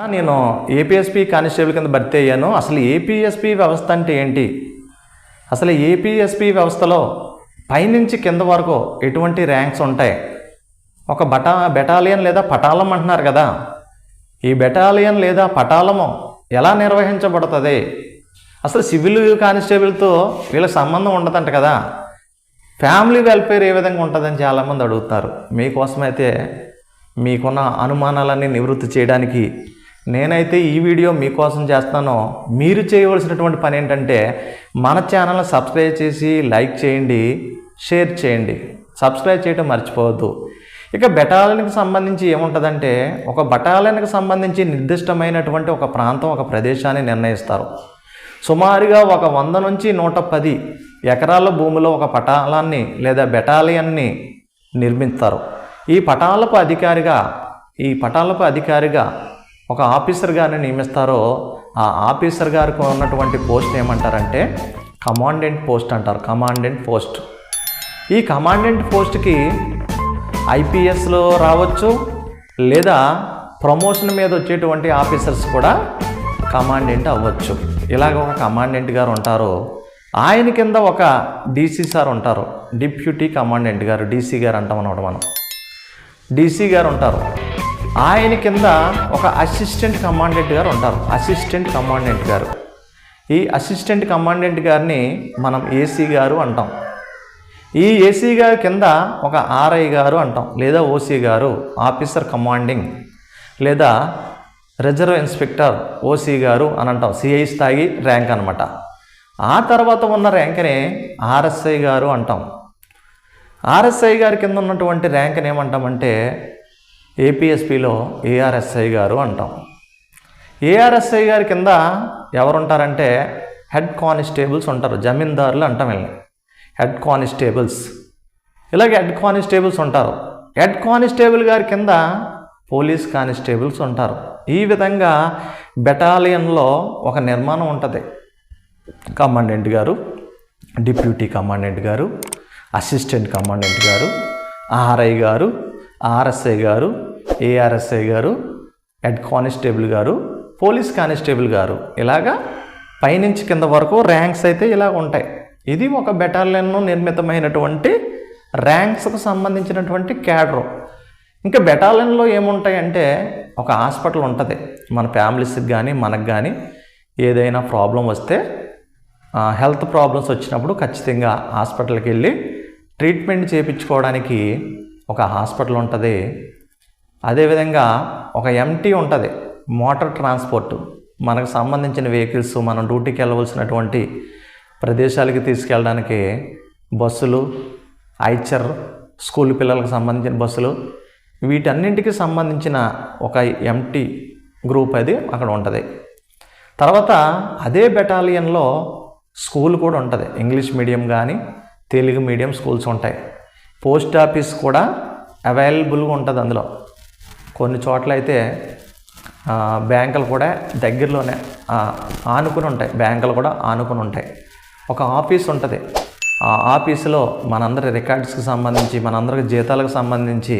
నేను APSP constable కింద భర్తీ అయ్యాను. అసలు ఏపీఎస్పీ వ్యవస్థ అంటే ఏంటి? అసలు ఏపీఎస్పీ వ్యవస్థలో పైనుంచి కింద వరకు ఎటువంటి ర్యాంక్స్ ఉంటాయి? ఒక బటా బెటాలియన్ లేదా పటాలం అంటున్నారు కదా. ఈ బెటాలియన్ లేదా పటాలము ఎలా నిర్వహించబడుతుంది? అసలు సివిల్ కానిస్టేబుల్తో వీళ్ళకి సంబంధం ఉండదంట కదా. ఫ్యామిలీ వెల్ఫేర్ ఏ విధంగా ఉంటుందని చాలామంది అడుగుతారు. మీకోసమైతే మీకున్న అనుమానాలన్నీ నివృత్తి చేయడానికి నేనైతే ఈ వీడియో మీకోసం చేస్తాను. మీరు చేయవలసినటువంటి పని ఏంటంటే మన ఛానల్ని సబ్స్క్రైబ్ చేసి లైక్ చేయండి షేర్ చేయండి. సబ్స్క్రైబ్ చేయడం మర్చిపోవద్దు. ఇక బెటాలియన్కి సంబంధించి ఏముంటుందంటే ఒక బటాలియన్కి సంబంధించి నిర్దిష్టమైనటువంటి ఒక ప్రాంతం ఒక ప్రదేశాన్ని నిర్ణయిస్తారు. సుమారుగా ఒక వంద నుంచి నూట పది ఎకరాల భూమిలో ఒక పటాలాన్ని లేదా బెటాలియన్ని నిర్మిస్తారు. ఈ పటాలపు అధికారిగా ఈ పటాలపు అధికారిగా ఒక ఆఫీసర్ గారిని నియమిస్తారో ఆ ఆఫీసర్ గారికి ఉన్నటువంటి పోస్ట్ ఏమంటారంటే కమాండెంట్ పోస్ట్ అంటారు కమాండెంట్ పోస్ట్. ఈ కమాండెంట్ పోస్ట్కి ఐపీఎస్లో రావచ్చు లేదా ప్రమోషన్ మీద వచ్చేటువంటి ఆఫీసర్స్ కూడా కమాండెంట్ అవ్వచ్చు. ఇలాగ ఒక కమాండెంట్ గారు ఉంటారు ఆయన కింద ఒక డీసీ సార్ ఉంటారు డిప్యూటీ కమాండెంట్ గారు డీసీ గారు అంటాం అనమాట మనం. డీసీ గారు ఉంటారు. ఆయన కింద ఒక అసిస్టెంట్ కమాండెంట్ గారు ఉంటారు. అసిస్టెంట్ కమాండెంట్ గారు. ఈ అసిస్టెంట్ కమాండెంట్ గారిని మనం ఏసీ గారు అంటాం. ఈ ఏసీ గారి కింద ఒక ఆర్ఐ గారు అంటాం. లేదా ఓసీ గారు ఆఫీసర్ కమాండింగ్ లేదా రిజర్వ్ ఇన్స్పెక్టర్ ఓసీ గారు అని అంటాం. సిఐ స్థాయి ర్యాంక్ అనమాట ఆ తర్వాత ఉన్న ర్యాంక్నే ఆర్ఎస్ఐ గారు అంటాం. ఆర్ఎస్ఐ గారి కింద ఉన్నటువంటి ర్యాంక్ని ఏమంటామంటే ఏపీఎస్పిలో ఏఆర్ఎస్ఐ గారు అంటాం. ఏఆర్ఎస్ఐ గారి కింద ఎవరుంటారంటే హెడ్ కానిస్టేబుల్స్ ఉంటారు జమీందారులు అంటాం వీళ్ళని. Head constables. ఇలాగే హెడ్ కానిస్టేబుల్స్ ఉంటారు. హెడ్ కానిస్టేబుల్ గారి కింద పోలీస్ కానిస్టేబుల్స్ ఉంటారు. ఈ విధంగా బెటాలియన్లో ఒక నిర్మాణం ఉంటుంది. కమాండెంట్ గారు డిప్యూటీ కమాండెంట్ గారు అసిస్టెంట్ కమాండెంట్ గారు ఆర్ఐ గారు ఆర్ఎస్ఐ గారు ఏఆర్ఎస్ఐ గారు హెడ్ కానిస్టేబుల్ గారు పోలీస్ కానిస్టేబుల్ గారు. ఇలాగా పైనుంచి కింద వరకు ర్యాంక్స్ అయితే ఇలా ఉంటాయి. ఇది ఒక బెటాలియన్ నిర్మితమైనటువంటి ర్యాంక్స్కు సంబంధించినటువంటి క్యాడరు ఇంకా బెటాలియన్లో ఏముంటాయంటే ఒక హాస్పిటల్ ఉంటుంది. మన ఫ్యామిలీస్కి కానీ మనకు కానీ ఏదైనా ప్రాబ్లం వస్తే హెల్త్ ప్రాబ్లమ్స్ వచ్చినప్పుడు ఖచ్చితంగా హాస్పిటల్కి వెళ్ళి ట్రీట్మెంట్ చేయించుకోవడానికి ఒక హాస్పిటల్ ఉంటుంది. అదేవిధంగా ఒక ఎంటీ ఉంటుంది మోటార్ ట్రాన్స్పోర్ట్. మనకు సంబంధించిన వెహికల్స్ మనం డ్యూటీకి వెళ్ళవలసినటువంటి ప్రదేశాలకి తీసుకెళ్ళడానికి బస్సులు ఐచర్ స్కూల్ పిల్లలకు సంబంధించిన బస్సులు వీటన్నింటికి సంబంధించిన ఒక ఎంటీ గ్రూప్ అది అక్కడ ఉంటుంది. తర్వాత అదే బెటాలియన్లో స్కూల్ కూడా ఉంటుంది ఇంగ్లీష్ మీడియం కానీ తెలుగు మీడియం స్కూల్స్ ఉంటాయి. పోస్ట్ ఆఫీస్ కూడా అవైలబుల్గా ఉంటుంది అందులో. కొన్ని చోట్ల అయితే బ్యాంకులు కూడా దగ్గరలోనే ఆనుకుని ఉంటాయి. బ్యాంకులు కూడా ఆనుకుని ఉంటాయి. ఒక ఆఫీస్ ఉంటుంది. ఆ ఆఫీసులో మనందరి రికార్డ్స్కి సంబంధించి మనందరికి జీతాలకు సంబంధించి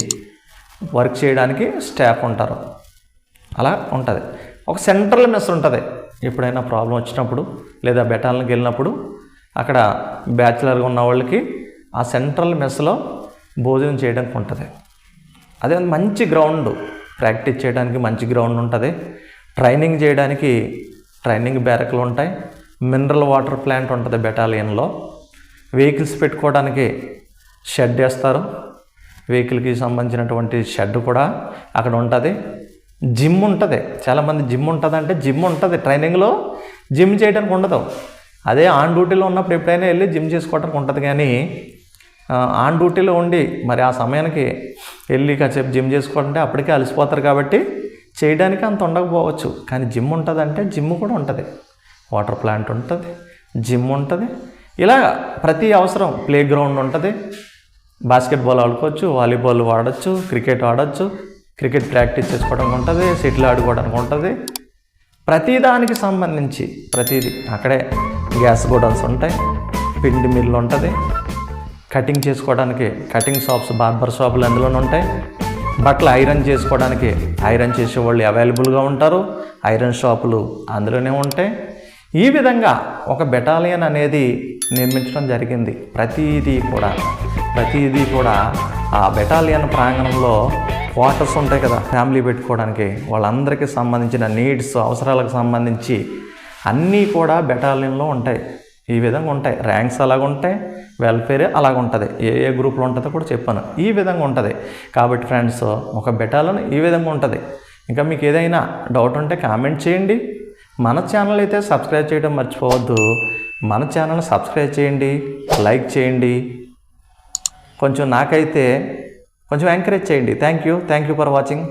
వర్క్ చేయడానికి స్టాఫ్ ఉంటారు. అలా ఉంటుంది. ఒక సెంట్రల్ మెస్ ఉంటుంది. ఎప్పుడైనా ప్రాబ్లం వచ్చినప్పుడు లేదా బెటాలకి వెళ్ళినప్పుడు అక్కడ బ్యాచిలర్గా ఉన్న వాళ్ళకి ఆ సెంట్రల్ మెస్లో భోజనం చేయడానికి ఉంటుంది. అదే మంచి గ్రౌండ్. ప్రాక్టీస్ చేయడానికి మంచి గ్రౌండ్ ఉంటుంది. ట్రైనింగ్ చేయడానికి ట్రైనింగ్ బ్యారక్లు ఉంటాయి. మినరల్ వాటర్ ప్లాంట్ ఉంటుంది బెటాలియన్లో. వెహికల్స్ పెట్టుకోవడానికి షెడ్ వేస్తారు. వెహికల్కి సంబంధించినటువంటి షెడ్ కూడా అక్కడ ఉంటుంది. జిమ్ ఉంటుంది. చాలామంది జిమ్ ఉంటుంది అంటే జిమ్ ఉంటుంది. ట్రైనింగ్లో జిమ్ చేయడానికి ఉండదు. అదే ఆన్ డ్యూటీలో ఉన్నప్పుడు ఎప్పుడైనా వెళ్ళి జిమ్ చేసుకోవడానికి ఉంటుంది కానీ ఆన్ డ్యూటీలో ఉండి మరి ఆ సమయానికి వెళ్ళి కాసేపు జిమ్ చేసుకోవాలంటే అప్పటికే అలసిపోతారు కాబట్టి చేయడానికి అంత ఉండకపోవచ్చు. కానీ జిమ్ ఉంటుందంటే జిమ్ కూడా ఉంటుంది. వాటర్ ప్లాంట్ ఉంటుంది జిమ్ ఉంటుంది. ఇలా ప్రతి అవసరం ప్లే గ్రౌండ్ ఉంటుంది. బాస్కెట్బాల్ ఆడుకోవచ్చు వాలీబాల్ ఆడచ్చు క్రికెట్ ఆడచ్చు క్రికెట్ ప్రాక్టీస్ చేసుకోవడానికి ఉంటుంది సెటిల్ ఆడుకోవడానికి ఉంటుంది. ప్రతిదానికి సంబంధించి ప్రతిదీ అక్కడే గ్యాస్ గోడౌన్స్ ఉంటాయి పిండి మిల్లు ఉంటుంది. కటింగ్ చేసుకోవడానికి కటింగ్ షాప్స్ బార్బర్ షాపులు అందులోనే ఉంటాయి. బట్టలు ఐరన్ చేసుకోవడానికి ఐరన్ చేసేవాళ్ళు అవైలబుల్గా ఉంటారు. ఐరన్ షాపులు అందులోనే ఉంటాయి. ఈ విధంగా ఒక బెటాలియన్ అనేది నిర్మించడం జరిగింది. ప్రతిదీ కూడా ప్రతిదీ కూడా ఆ బెటాలియన్ ప్రాంగణంలో క్వార్టర్స్ ఉంటాయి కదా ఫ్యామిలీ పెట్టుకోవడానికి. వాళ్ళందరికీ సంబంధించిన నీడ్స్ అవసరాలకు సంబంధించి అన్నీ కూడా బెటాలియన్లో ఉంటాయి. ఈ విధంగా ఉంటాయి. ర్యాంక్స్ అలాగ ఉంటాయి వెల్ఫేర్ అలాగ ఉంటుంది. ఏ ఏ గ్రూప్లో ఉంటుందో కూడా చెప్పాను. ఈ విధంగా ఉంటుంది. కాబట్టి ఫ్రెండ్స్ ఒక బెటాలను ఈ విధంగా ఉంటుంది. ఇంకా మీకు ఏదైనా డౌట్ ఉంటే కామెంట్ చేయండి. మన ఛానల్ అయితే సబ్స్క్రైబ్ చేయడం మర్చిపోవద్దు. మన ఛానల్ సబ్స్క్రైబ్ చేయండి లైక్ చేయండి. కొంచెం నాకైతే కొంచెం ఎంకరేజ్ చేయండి. Thank you thank you for watching